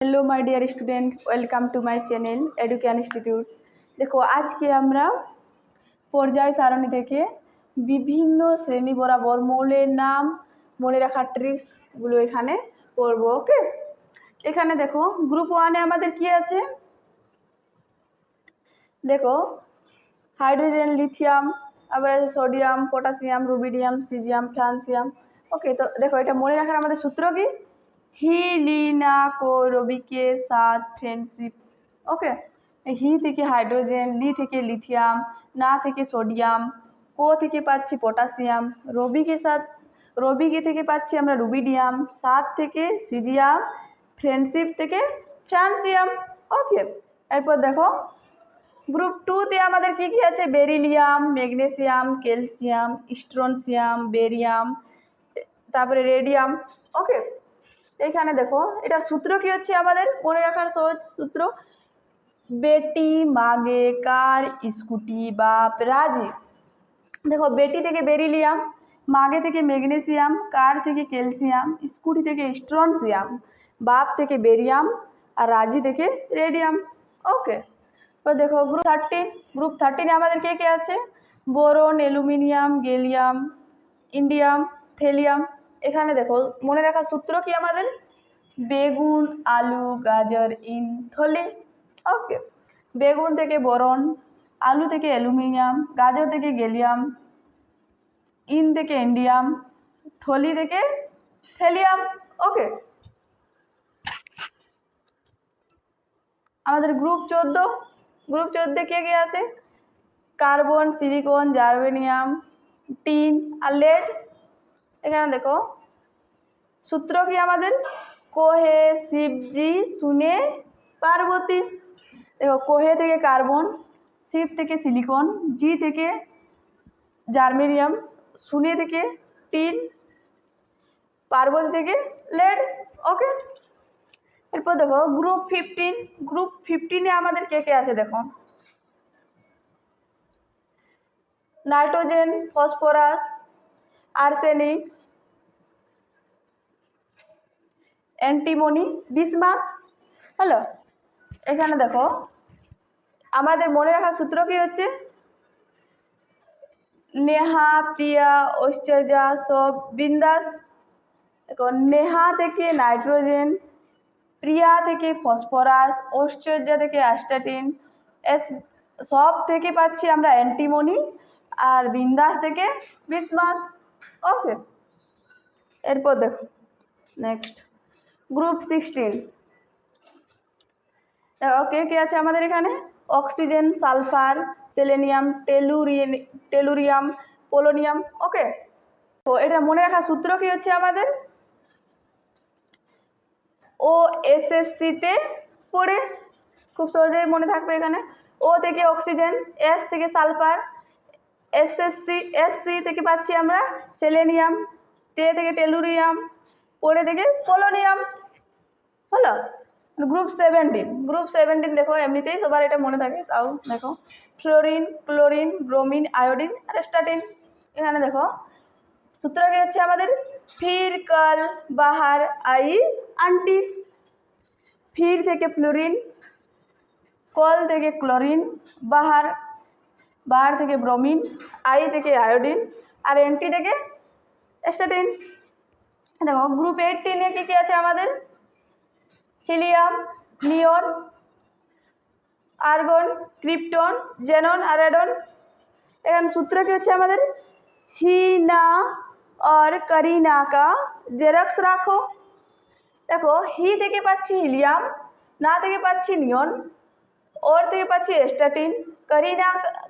Hello my dear student welcome to my channel Educen institute দেখো, আজকে আমরা পর্যায় সারণী থেকে বিভিন্ন শ্রেণি বরাবর মৌলের নাম, মনে রাখার ট্রিক্সগুলো এখানে করব ওকে এখানে দেখো গ্রুপ ওয়ানে আমাদের কি আছে? দেখো হাইড্রোজেন লিথিয়াম আবার sodium potassium rubidium caesium francium okay তো দেখো, এটা মনে রাখার আমাদের সূত্র কি? হি লি না কো রবিকে সাথ ফ্রেন্ডশিপ ওকে হি থেকে হাইড্রোজেন লি থেকে লিথিয়াম, না থেকে সোডিয়াম কো থেকে পাচ্ছি পটাশিয়াম রবিকে সাথ রবিকে থেকে পাচ্ছি আমরা রুবিডিয়াম সাত থেকে সিজিয়াম ফ্রেন্ডশিপ থেকে ফ্রান্সিয়াম ওকে এরপর দেখো, গ্রুপ টুতে আমাদের কি কি আছে? Beryllium, magnesium, calcium strontium barium, তারপরে রেডিয়াম। ওকে এইখানে দেখো, এটার সূত্র কি হচ্ছে আমাদের? মনে রাখার সহজ সূত্র, বেটি মাগে কার স্কুটি বাপ রাজি? দেখো, বেটি থেকে বেরিলিয়াম মাগে থেকে ম্যাগনেসিয়াম, কার থেকে ক্যালসিয়াম, স্কুটি থেকে স্ট্রনসিয়াম, বাপ থেকে বেরিয়াম, আর রাজি থেকে রেডিয়াম। ওকে এবার দেখো গ্রুপ থার্টিন গ্রুপ থার্টিনে আমাদের কে কে আছে? Boron, aluminium, gallium, indium, thallium. এখানে দেখো, মনে রাখার সূত্র কি আমাদের? বেগুন, আলু, গাজর, ইন, থলি। ওকে বেগুন থেকে বোরন, আলু থেকে অ্যালুমিনিয়াম, গাজর থেকে গেলিয়াম, ইন থেকে ইন্ডিয়াম, থলি থেকে থেলিয়াম। ওকে আমাদের গ্রুপ চোদ্দ। গ্রুপ চোদ্দ কে কে আছে? কার্বন, সিলিকন, জার্বেনিয়াম, টিন আর লেড। এখানে দেখো, সূত্র কি আমাদের? কোহে শিবজি শুনে পার্বতী। দেখো, কোহে থেকে কার্বন, শিব থেকে সিলিকন, জি থেকে জার্মেনিয়াম, শুনে থেকে টিন, পার্বতী থেকে লেড। ওকে এরপর দেখো গ্রুপ ফিফটিন গ্রুপ ফিফটিনে আমাদের কে কে আছে দেখো? Nitrogen, phosphorus, arsenic antimony Bismarck hello, এখানে দেখো, আমাদের মনে রাখার সূত্র কি হচ্ছে? নেহা, প্রিয়া, ঐশ্বর্যা, সব বিন্দাস। দেখো, নেহা থেকে নাইট্রোজেন, প্রিয়া থেকে ফসফরাস, ঐশ্বর্য থেকে অ্যাস্টাটিন, এস, সব থেকে পাচ্ছি আমরা অ্যান্টিমনি, আর বিন্দাস থেকে বিসমার্ক ওকে, এরপর দেখো, নেক্সট। Group sixteen. কে কে আছে আমাদের এখানে? Oxygen, sulphur, selenium tellurian tellurium, polonium, okay? তো এটা মনে রাখার সূত্র কি হচ্ছে আমাদের? ও এসএসসিতে পড়ে, খুব সহজেই মনে থাকবে এখানে। ও থেকে অক্সিজেন, এস থেকে সালফার, এসএসসি, এসসি থেকে পাচ্ছি আমরা সেলেনিয়াম, তে থেকে টেলুরিয়াম পড়ে থেকে পোলোনিয়াম হলো? গ্রুপ সেভেন্টিন গ্রুপ সেভেন্টিন দেখো, এমনিতেই সবার এটা মনে থাকে। তাও দেখো ফ্লোরিন ক্লোরিন ব্রোমিন আয়োডিন আর স্টাটিন এখানে দেখো সূত্র কি হচ্ছে আমাদের ফির কল বাহার, আই, আন্টি। ফির থেকে ফ্লোরিন কল থেকে ক্লোরিন বাহার বাহার থেকে ব্রোমিন আই থেকে আয়োডিন আর এন্টি থেকে স্টাটিন দেখো গ্রুপ এইটিনে কী কী আছে আমাদের? Helium neon argon krypton xenon আর অ্যাডন এখানে সূত্র কী হচ্ছে আমাদের? হিনা আর করিনা কা জেরক্স রাখো। দেখো হি থেকে পাচ্ছি হিলিয়াম না থেকে পাচ্ছি নিয়ন ওর থেকে পাচ্ছি এস্টাটিন করিনা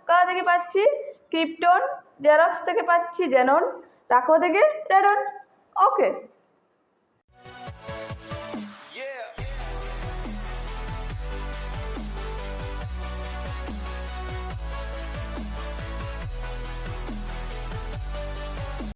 কা থেকে পাচ্ছি ক্রিপ্টন জেরক্স থেকে পাচ্ছি জেনন রাখো থেকে রেডন ওকে